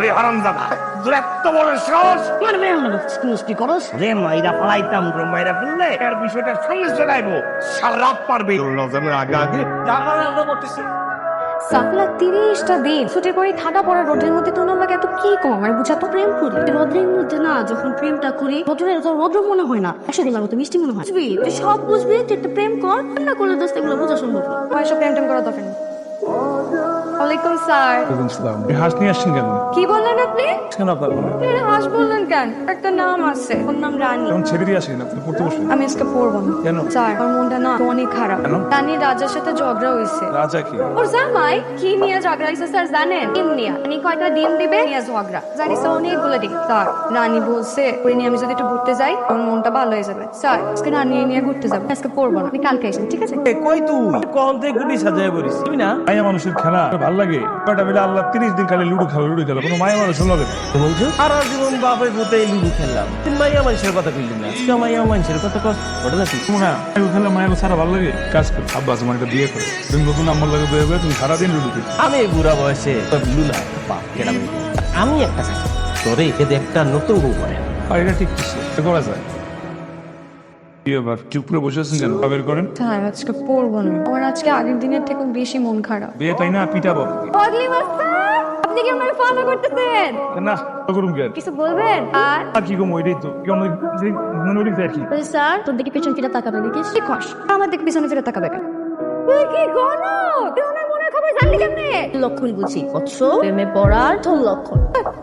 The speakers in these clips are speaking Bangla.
ওই হারামজাদা তোর এত বড় সাহস। মানে মেয়ে হলো মিষ্টি করস? রে মাইরা পালাইতাম রে মাইরা ফেললে। এর বিষয়টা সঙ্গে চলাইবো সারা রাত পারবে। রমজানের আগে আগে। সাপলা তিরিশটা দিন ছুটির পরে ঠাডা পড়া রোদের মধ্যে তোর লাগে এত কি কম? আর বুঝা তো প্রেম করি। রোদ্রের মধ্যে না যখন প্রেমটা করি রোদ্রের তো রোদ্র মনে হয় না। একশো দিনের মতো মিষ্টি মনে হয়। বুঝবি? তুই সব বুঝবি তুই একটা প্রেম কর। না করলে দোস্ত এগুলো বোঝা সম্ভব না। আমার সব প্রেম টেম করা দরকার নেই। ওয়ালাইকুম স্যার। হাঁস নিয়ে আসছেন কেন? কি বললেন আপনি? কেন আপনার আপনি এটা হাস বললেন কেন? একটা নাম আছে ওর নাম রানী। এখন ছেড়ে দিয়ে আসেন আপনি পড়তে বসুন। আমি আজকে পড়ব না। কেন? স্যার আমার মনটা না অনেক খারাপ। কেন? রানী রাজার সাথে ঝগড়া হয়েছে। রাজা কি? ওর জামাই কি নিয়ে ঝগড়া হয়েছে স্যার জানেন? ডিম নিয়ে উনি কয়টা ডিম দিবে? নিয়ে ঝগড়া। জানি স্যার অনেকগুলো ডিম। স্যার রানী বলছে ওই নিয়ে আমি যদি একটু ঘুরতে যাই আমার মনটা ভালো হয়ে যাবে। স্যার আজকে রানী নিয়ে ঘুরতে যাব। আজকে পড়ব না। আপনি কালকে আসেন ঠিক আছে? কই তুই? কল থেকে গুলি সাজায় বলিস তুই না? মায়া মানুষের খেলা ভালো লাগে কয়টা মিলে আল্লাহ তিরিশ দিন খালি লুডো খেলো লুডো খেলো কোনো মায়া মানুষ লাগে না। বলছো? সারা জীবন বাপের ভূতে লুডু খেললাম। তুই মাইয়া মানুষের কথা কইলি না। আজকে মাইয়া মানুষের কথা কস ওটা না তুমি না মায়া খেলে মায়া সারা ভালো লাগে। কাজ কর আব্বা তোমার একটা বিয়ে করে। তুমি নতুন আমার লাগে বিয়ে করে তুমি সারাদিন লুডো খেলো আমি বুড়া বয়সে তোর লুলা বাপ বলি। আমি একটা তোরে এতে একটা নতুন বউ করে। আর এটা ঠিক কিছু করা যায়। কি এবার চুপ করে বসে আছেন কেন বের করেন। স্যার আজকে পড়ব না আমার আজকে আগের দিনের থেকে বেশি মন খারাপ। বিয়ে তাই না? পিঠা বাবু পাগলি মাস্টার আপনি কি আমাকে ফলো করতেছেন? না করুন কেন কিছু বলবেন? আর? আর কি কম ওইটাই তো। কেমন মনে করি আর কি? স্যার তোর দিকে পেছন ফিরে তাকাবে দেখিস? কি কস? আমার দিকে পিছনে ফিরে তাকাবে কেন? তুই কি গণ তুই আমার খবর জানলি কেমনে? লক্ষণ বুঝি বৎস প্রেমে পড়ার তোর লক্ষণ।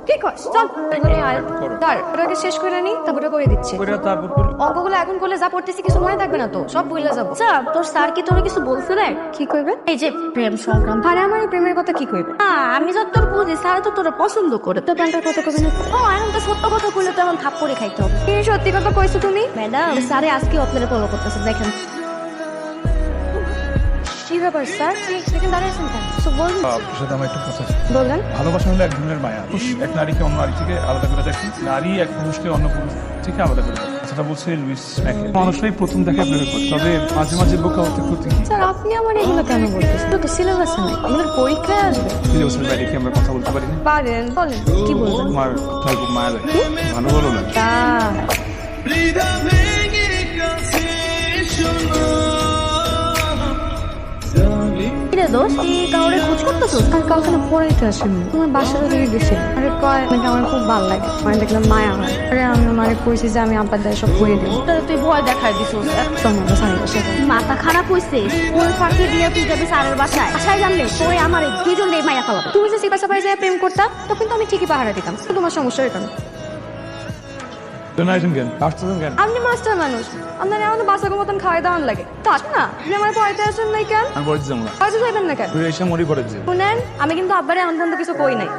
কি কস? চল এখানে আয়। দাঁড় ওটাকে শেষ করে নি তারপরে করে দিচ্ছি। তারপর। অঙ্কগুলো এখন করলে যা পড়তেছি কিছু মনে থাকবে না তো সব বইলে যাব। আচ্ছা তোর স্যার কি তোর কিছু বলছে রে কি করবে এই যে প্রেম সংক্রান্ত। আরে আমার এই প্রেমের কথা কি করবে না, আমি যত তোর বুঝি স্যার তো তোর পছন্দ করে। তো প্যান্টার কথা কবে না। ও এখন তো সত্য কথা কইলে তো এখন থাপ্পড়ে খাইতে হবে। কি সত্যি কথা কইছো তুমি? ম্যাডাম স্যারে আজকে আপনারা ফলো করতেছে দেখেন। কি ব্যাপার স্যার সেখানে দাঁড়িয়েছেন কেন? কিছু বলুন আপনার সাথে আমার একটু কথা আছে। বললেন ভালোবাসা হলো এক ধরনের মায়া। পুরুষ এক নারীকে অন্য নারী থেকে আলাদা করে দেখে নারী এক পুরুষকে অন্য পুরুষ থেকে আলাদা করে দেখে। সেটা বলছে লুইস ম্যাকে মানুষরাই প্রথম দেখে প্রেমে পড়ে তবে মাঝে মাঝে বোকা হতে ক্ষতি স্যার আপনি আমার এগুলো কেন বলতেছেন? তো সিলেবাসে নেই আমাদের পরীক্ষায় আসবে সিলেবাসের বাইরে কি আমরা কথা বলতে পারি না? পারেন বলেন কি বলবেন? তোমার তার খুব মায়া লাগে। ভালো বলো না। দোষ? তুই কাউরে খোঁজ করতেছিস আর কাউকে না পড়াইতে আসেনি। তোমার বাসার গেছি আরে কয় নাকি আমার খুব ভালো লাগে। মানে দেখলাম মায়া হয়। আরে আমি মানে কইছি যে আমি আব্বার দায় সব করে তোরে তুই ভয় দেখাই আমরা সারি মাথা খারাপ ফাঁকি দিয়ে তুই যাবি স্যারের বাসায়। বাসায় জানলে? তোরে আমার এই দুইজন রে মাইয়া ফেলাবে তুমি যে সিপা সাপাই যায় প্রেম করতা তখন তো আমি ঠিকই পাহারা দিতাম। তো তোমার সমস্যা হইতো না তো কেন আসতেছেন কেন আপনি মাস্টার মানুষ। আপনার এমন বাসাকে মতন খাওয়াই দাওয়ান লাগে। তো না আপনি আমার পড়াইতে আসেন নাই কেন? আমি পরে যাব না। হয়তো যাইবেন না কেন? তুই এসে মরি করে শুনেন আমি কিন্তু আব্বারে এমন পর্যন্ত কিছু কই নাই।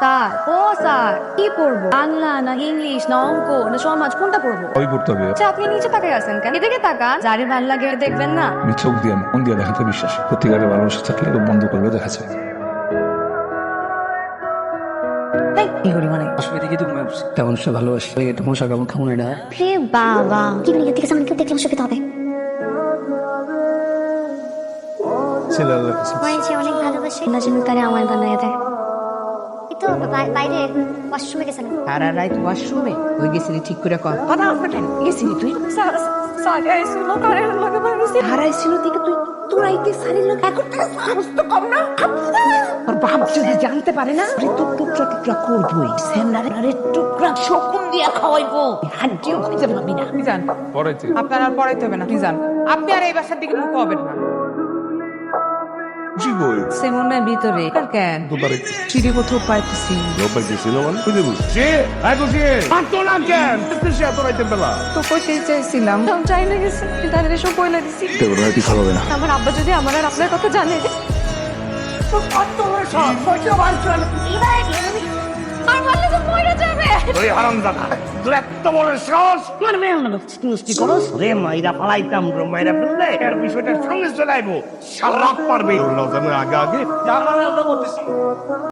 স্যার ও স্যার কি পড়ব? বাংলা না ইংলিশ না অঙ্ক না সমাজ কোনটা পড়ব? ওই পড়তে হবে। আচ্ছা আপনি নিচে তাকাই আছেন কেন? এদিকে তাকা যারে ভালো লাগে দেখবেন না। চোখ দিয়ে মন দিয়ে দেখাতে বিশ্বাস। সত্যিকারের ভালোবাসা থাকলে বন্ধ করবে দেখা যায়। কি করি মানে। আসলে দেখি তো কেমন সে ভালোবাসি? এটা মশা কেমন খাব না? এটা রে বাবা। কি বলি সামনে কেউ দেখলে অসুবিধা হবে। ছেলে আল্লাহ অনেক ভালোবাসে। না জন্য তারে আমার বানায় দেয় বাইরে ওয়াশরুমে গেছে সারা রাত ওয়াশরুমে। ওই গেছিলি ঠিক করে কর। কথা আসবেন গেছিলি তুই? স্যার স্যার কারের লাগে ভাবিছি হারাইছিল দিকে তুই তোর আইতে সারিল এখন তার সাহস তো কম না তোর বাপ যদি জানতে পারে না তুই টুকরা টুকরা করবই। টুকরা শকুন দিয়া খাওয়াইবো। হাড্ডিও খুঁজে পাবি না। পড়াইতে আপনার আর পড়াইতে হবে না আপনি যান। আপনি আর এই বাসার দিকে মুখ হবেন না। কই সেমনের ভিতরে। আর কেন? দুবারে চিড়ি কোথাও পাইতেছি। রোববার গেছিল মানে? খুঁজে বুঝ সে আয় তো সে পারতো না কেন? সে এত রাইতে বেলা। তো কইতেই চাইছিলাম। তখন চাই না গেছে তাদের এসব বইলা দিছি। রাইতে খাওয়াবে না। আমার আব্বা যদি আমার আর আপনার কথা জানে। আর বললে তো মরে যাবে। ওই হারামজাদা তোর এত বড় সাহস। মানে মেয়ে হলো মিষ্টি করস? রে মাইরা পালাইতাম রে মাইরা ফেললে এর বিষয়টা সঙ্গে চলাইবো সারা পারবে। রমজানের আগে আগে।